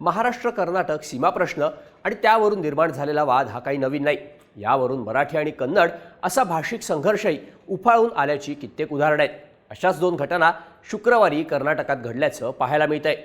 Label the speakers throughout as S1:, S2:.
S1: महाराष्ट्र कर्नाटक सीमा प्रश्न आणि त्यावरून निर्माण झालेला वाद हा काही नवीन नाही. यावरून मराठी आणि कन्नड असा भाषिक संघर्षही उफाळून आल्याची कित्येक उदाहरणं आहेत. अशाच दोन घटना शुक्रवारी कर्नाटकात घडल्याचं पाहायला मिळतंय.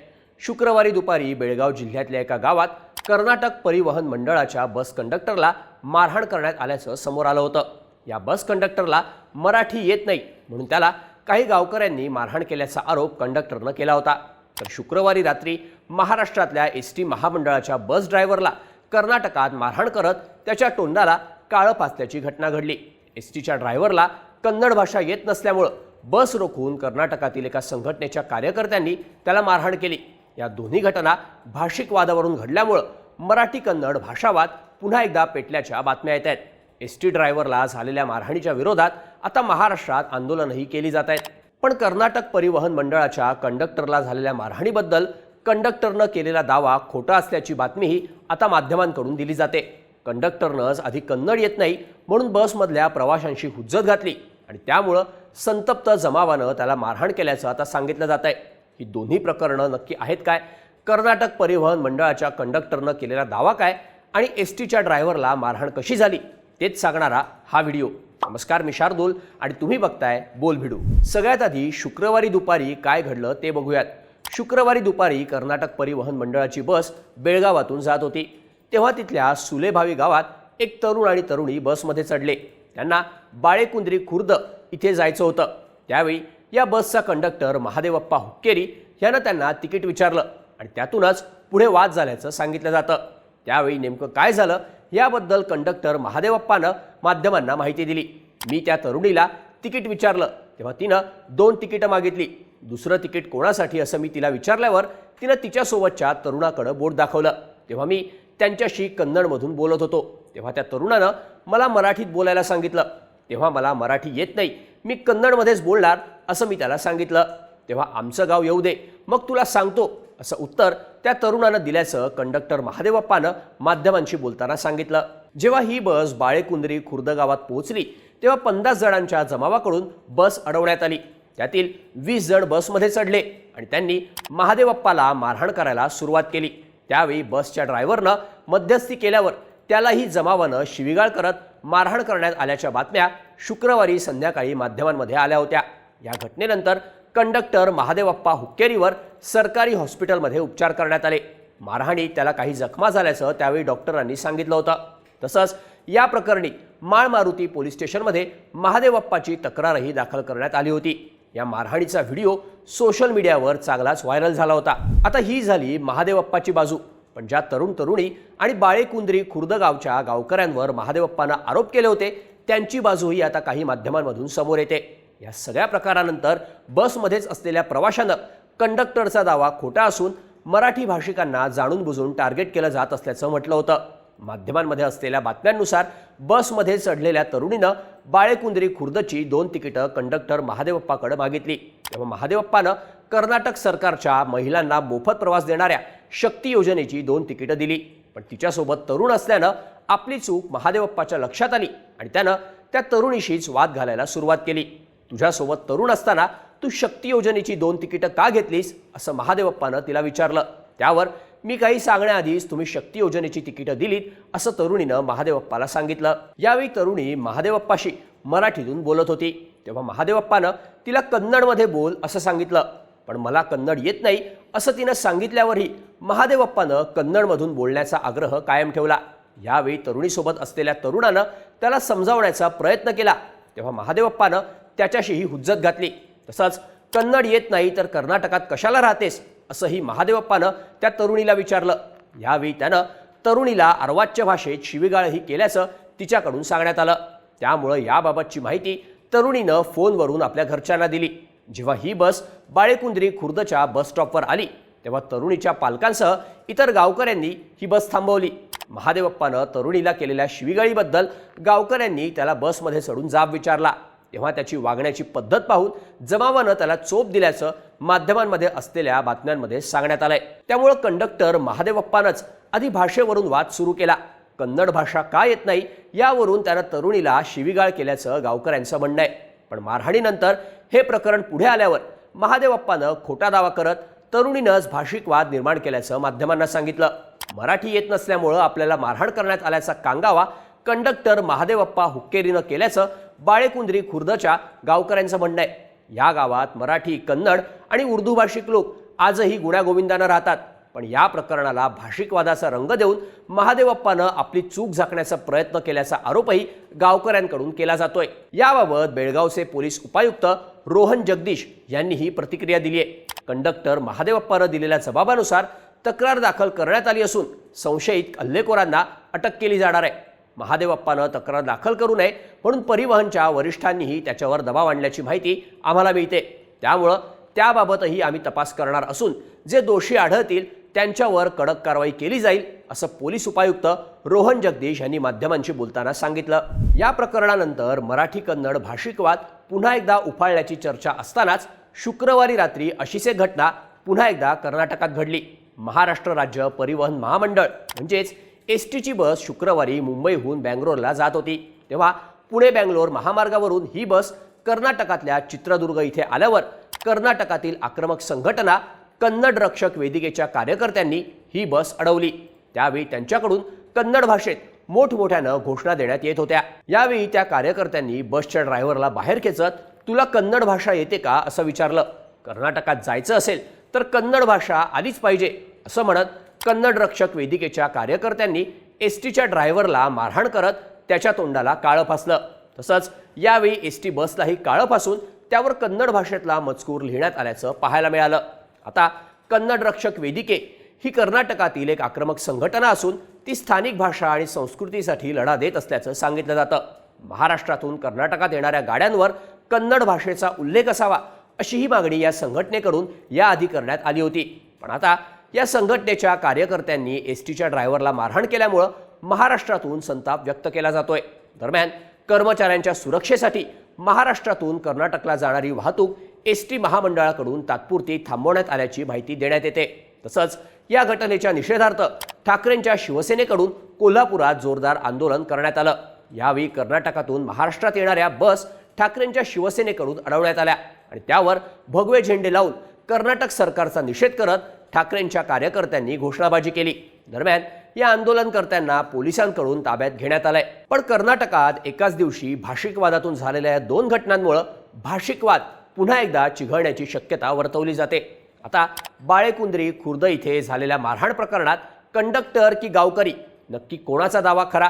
S1: शुक्रवारी दुपारी बेळगाव जिल्ह्यातल्या एका गावात कर्नाटक परिवहन मंडळाच्या बस कंडक्टरला मारहाण करण्यात आल्याचं समोर आलं होतं. या बस कंडक्टरला मराठी येत नाही म्हणून त्याला काही गावकऱ्यांनी मारहाण केल्याचा आरोप कंडक्टरनं केला होता. तर शुक्रवारी रात्री महाराष्ट्रातल्या एस टी महामंडळाच्या बस ड्रायव्हरला कर्नाटकात मारहाण करत त्याच्या तोंडाला काळं पाचल्याची घटना घडली. एस टीच्या ड्रायव्हरला कन्नड भाषा येत नसल्यामुळं बस रोखून कर्नाटकातील एका संघटनेच्या कार्यकर्त्यांनी त्याला मारहाण केली. या दोन्ही घटना भाषिक वादावरून घडल्यामुळं मराठी कन्नड भाषावाद पुन्हा एकदा पेटल्याच्या बातम्या येत आहेत. एस टी ड्रायव्हरला झालेल्या मारहाणीच्या विरोधात आता महाराष्ट्रात आंदोलनही केली जात आहेत. पण कर्नाटक परिवहन मंडळाच्या कंडक्टरला झालेल्या मारहाणीबद्दल कंडक्टरनं केलेला दावा खोटा असल्याची बातमीही आता माध्यमांकडून दिली जाते. कंडक्टरनंच आधी कन्नड येत नाही म्हणून बसमधल्या प्रवाशांशी हुज्जत घातली आणि त्यामुळं संतप्त जमावानं त्याला मारहाण केल्याचं आता सांगितलं जात आहे ही दोन्ही प्रकरणं नक्की आहेत काय? कर्नाटक परिवहन मंडळाच्या कंडक्टरनं केलेला दावा काय? आणि एस टीच्या ड्रायव्हरला मारहाण कशी झाली? तेच सांगणारा हा व्हिडिओ. नमस्कार मी शार्दूल आणि तुम्ही बघताय बोल भिडू. सगळ्यात आधी शुक्रवारी दुपारी काय घडलं ते बघूयात. शुक्रवारी दुपारी कर्नाटक परिवहन मंडळाची बस बेळगावातून जात होती. तेव्हा तिथल्या सुलेभावी गावात एक तरुण आणि तरुणी बसमध्ये चढले. त्यांना बाळेकुंद्री खुर्द इथे जायचं होतं. त्यावेळी या बसचा कंडक्टर महादेवप्पा हुक्केरी यानं त्यांना तिकीट विचारलं आणि त्यातूनच पुढे वाद झाल्याचं सांगितलं जातं. त्यावेळी नेमकं काय झालं याबद्दल कंडक्टर महादेवप्पानं माध्यमांना माहिती दिली. मी त्या तरुणीला तिकीट विचारलं. तेव्हा तिनं दोन तिकीटं मागितली. दुसरं तिकीट कोणासाठी असं मी तिला विचारल्यावर तिनं तिच्यासोबतच्या तरुणाकडं बोट दाखवलं. तेव्हा मी त्यांच्याशी कन्नडमधून बोलत होतो. तेव्हा त्या तरुणानं मला मराठीत बोलायला सांगितलं. तेव्हा मला मराठी येत नाही. मी कन्नडमध्येच बोलणार असं मी त्याला सांगितलं. तेव्हा आमचं गाव येऊ दे. मग तुला सांगतो. असं उत्तर त्या तरुणानं दिल्याचं कंडक्टर महादेवप्पानं माध्यमांशी बोलताना सांगितलं. जेव्हा ही बस बाळेकुंद्री खुर्द गावात पोहोचली तेव्हा पन्नास जणांच्या जमावाकडून बस अडवण्यात आली. त्यातील वीस जण बसमध्ये चढले आणि त्यांनी महादेवप्पाला मारहाण करायला सुरुवात केली. त्यावेळी बसच्या ड्रायव्हरनं मध्यस्थी केल्यावर त्यालाही जमावानं शिविगाळ करत मारहाण करण्यात आल्याच्या बातम्या शुक्रवारी संध्याकाळी माध्यमांमध्ये आल्या होत्या. या घटनेनंतर कंडक्टर महादेवप्पा हुक्केरीवर सरकारी हॉस्पिटलमध्ये उपचार करण्यात आले. मारहाणीत त्याला काही जखमा झाल्याचं त्यावेळी डॉक्टरांनी सांगितलं होतं. तसंच या प्रकरणी माळ मारुती पोलीस स्टेशनमध्ये महादेवप्पाची तक्रारही दाखल करण्यात आली होती. या मारहाणीचा व्हिडिओ सोशल मीडियावर चांगलाच व्हायरल झाला होता. आता ही झाली महादेवप्पाची बाजू. पण ज्या तरुण तरुणी आणि बाळेकुंद्री खुर्द गावच्या गावकऱ्यांवर महादेवप्पानं आरोप केले होते त्यांची बाजूही आता काही माध्यमांमधून समोर येते. या सगळ्या प्रकारानंतर बसमध्येच असलेल्या प्रवाशानं कंडक्टरचा दावा खोटा असून मराठी भाषिकांना जाणून बुजून टार्गेट केलं जात असल्याचं म्हटलं होतं. माध्यमांमध्ये असलेल्या बातम्यांनुसार बसमध्ये चढलेल्या तरुणीनं बाळेकुंद्री खुर्दची दोन तिकीटं कंडक्टर महादेवप्पाकडे मागितली. तेव्हा महादेवप्पानं कर्नाटक सरकारच्या महिलांना मोफत प्रवास देणाऱ्या शक्ती योजनेची दोन तिकीटं दिली. पण तिच्यासोबत तरुण असल्यानं आपली चूक महादेवप्पाच्या लक्षात आली आणि त्यानं त्या तरुणीशीच वाद घालायला सुरुवात केली. तुझ्यासोबत तरुण असताना तू शक्ती योजनेची दोन तिकीटं का घेतलीस असं महादेवप्पानं तिला विचारलं. त्यावर मी काही सांगण्याआधीच तुम्ही शक्ती योजनेची तिकीटं दिलीत असं तरुणीनं महादेवप्पाला सांगितलं. यावेळी तरुणी महादेवप्पाशी मराठीतून बोलत होती. तेव्हा महादेवप्पानं तिला कन्नडमध्ये बोल असं सांगितलं. पण मला कन्नड येत नाही असं तिनं सांगितल्यावरही महादेवप्पानं कन्नडमधून बोलण्याचा आग्रह कायम ठेवला. यावेळी तरुणीसोबत असलेल्या तरुणानं त्याला समजावण्याचा प्रयत्न केला. तेव्हा महादेवप्पानं त्याच्याशीही हुज्जत घातली. तसंच कन्नड येत नाही तर कर्नाटकात कशाला राहतेस? असंही महादेवप्पानं त्या तरुणीला विचारलं. यावेळी त्यानं तरुणीला अर्वाच्य भाषेत शिवीगाळही केल्याचं तिच्याकडून सांगण्यात आलं. त्यामुळं याबाबतची माहिती तरुणीनं फोनवरून आपल्या घरच्यांना दिली. जेव्हा ही बस बाळेकुंद्री खुर्दच्या बस स्टॉपवर आली तेव्हा तरुणीच्या पालकांसह इतर गावकऱ्यांनी ही बस थांबवली. महादेवप्पानं तरुणीला केलेल्या शिवीगाळीबद्दल गावकऱ्यांनी त्याला बसमध्ये चढून जाब विचारला. तेव्हा त्याची वागण्याची पद्धत पाहून जमावानं त्याला चोप दिल्याचं माध्यमांमध्ये असलेल्या बातम्यांमध्ये सांगण्यात आलंय. त्यामुळं कंडक्टर महादेवप्पानंच आधी भाषेवरून वाद सुरू केला. कन्नड भाषा का येत नाही यावरून त्यानं तरुणीला शिवीगाळ केल्याचं गावकऱ्यांचं म्हणणं आहे. पण मारहाणीनंतर हे प्रकरण पुढे आल्यावर महादेवप्पानं खोटा दावा करत तरुणीनंच भाषिक वाद निर्माण केल्याचं माध्यमांना सांगितलं. मराठी येत नसल्यामुळं आपल्याला मारहाण करण्यात आल्याचा कांगावा कंडक्टर महादेवप्पा हुक्केरीनं केल्याचं बाळेकुंद्री खुर्दच्या गावकऱ्यांचं म्हणणं आहे. या गावात मराठी कन्नड आणि उर्दू भाषिक लोक आजही गुण्यागोविंदानं राहतात. पण या प्रकरणाला भाषिकवादाचा रंग देऊन महादेवप्पानं आपली चूक झाकण्याचा प्रयत्न केल्याचा आरोपही गावकऱ्यांकडून केला जातोय. याबाबत बेळगावचे पोलीस उपायुक्त रोहन जगदीश यांनी ही प्रतिक्रिया दिली आहे. कंडक्टर महादेवप्पानं दिलेल्या जबाबानुसार तक्रार दाखल करण्यात आली असून संशयित हल्लेखोरांना अटक केली जाणार आहे. महादेवप्पानं तक्रार दाखल करू नये म्हणून परिवहनच्या वरिष्ठांनीही त्याच्यावर दबाव आणल्याची माहिती आम्हाला मिळते. त्यामुळं त्याबाबतही आम्ही तपास करणार असून जे दोषी आढळतील त्यांच्यावर कडक कारवाई केली जाईल असं पोलीस उपायुक्त रोहन जगदीश यांनी माध्यमांशी बोलताना सांगितलं. या प्रकरणानंतर मराठी कन्नड भाषिकवाद पुन्हा एकदा उफाळण्याची चर्चा असतानाच शुक्रवारी रात्री अशीच एक घटना पुन्हा एकदा कर्नाटकात घडली. महाराष्ट्र राज्य परिवहन महामंडळ म्हणजेच एस टीची बस शुक्रवारी मुंबईहून बँगलोरला जात होती. तेव्हा पुणे बँगलोर महामार्गावरून ही बस कर्नाटकातल्या चित्रदुर्ग इथे आल्यावर कर्नाटकातील आक्रमक संघटना कन्नड रक्षक वेदिकेच्या कार्यकर्त्यांनी ही बस अडवली. त्यावेळी त्यांच्याकडून कन्नड भाषेत मोठमोठ्यानं घोषणा देण्यात येत होत्या. यावेळी त्या कार्यकर्त्यांनी बसच्या ड्रायव्हरला बाहेर खेचत तुला कन्नड भाषा येते का? असं विचारलं. कर्नाटकात जायचं असेल तर कन्नड भाषा आलीच पाहिजे असं म्हणत कन्नड रक्षक वेदिकेच्या कार्यकर्त्यांनी एस टीच्या ड्रायव्हरला मारहाण करत त्याच्या तोंडाला काळं फासलं. तसंच यावेळी एस टी बसलाही काळं फासून त्यावर कन्नड भाषेतला मजकूर लिहिण्यात आल्याचं पाहायला मिळालं. आता कन्नड रक्षक वेदिके ही कर्नाटकातील एक आक्रमक संघटना असून ती स्थानिक भाषा आणि संस्कृतीसाठी लढा देत असल्याचं सांगितलं जातं. महाराष्ट्रातून कर्नाटकात येणाऱ्या गाड्यांवर कन्नड भाषेचा उल्लेख असावा अशी ही मागणी या संघटनेकडून याआधी करण्यात आली होती. पण आता या संघटनेच्या कार्यकर्त्यांनी एस टीच्या ड्रायव्हरला मारहाण केल्यामुळं महाराष्ट्रातून संताप व्यक्त केला जातोय. दरम्यान कर्मचाऱ्यांच्या सुरक्षेसाठी महाराष्ट्रातून कर्नाटकला जाणारी वाहतूक एस टी महामंडळाकडून तात्पुरती थांबवण्यात आल्याची माहिती देण्यात येते. तसंच या घटनेच्या निषेधार्थ ठाकरेंच्या शिवसेनेकडून कोल्हापुरात जोरदार आंदोलन करण्यात आलं. यावेळी कर्नाटकातून महाराष्ट्रात येणाऱ्या बस ठाकरेंच्या शिवसेनेकडून अडवण्यात आल्या आणि त्यावर भगवे झेंडे लावून कर्नाटक सरकारचा निषेध करत ठाकरेंच्या कार्यकर्त्यांनी घोषणाबाजी केली. दरम्यान या आंदोलनकर्त्यांना पोलिसांकडून ताब्यात घेण्यात आलंय. पण कर्नाटकात एकाच दिवशी भाषिकवादातून झालेल्या या दोन घटनांमुळं भाषिकवाद पुन्हा एकदा चिघळण्याची शक्यता वर्तवली जाते. आता बाळेकुंद्री खुर्द इथे झालेल्या मारहाण प्रकरणात कंडक्टर की गावकरी नक्की कोणाचा दावा खरा?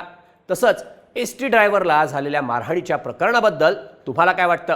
S1: तसंच एस टी ड्रायव्हरला झालेल्या मारहाणीच्या प्रकरणाबद्दल तुम्हाला काय वाटतं?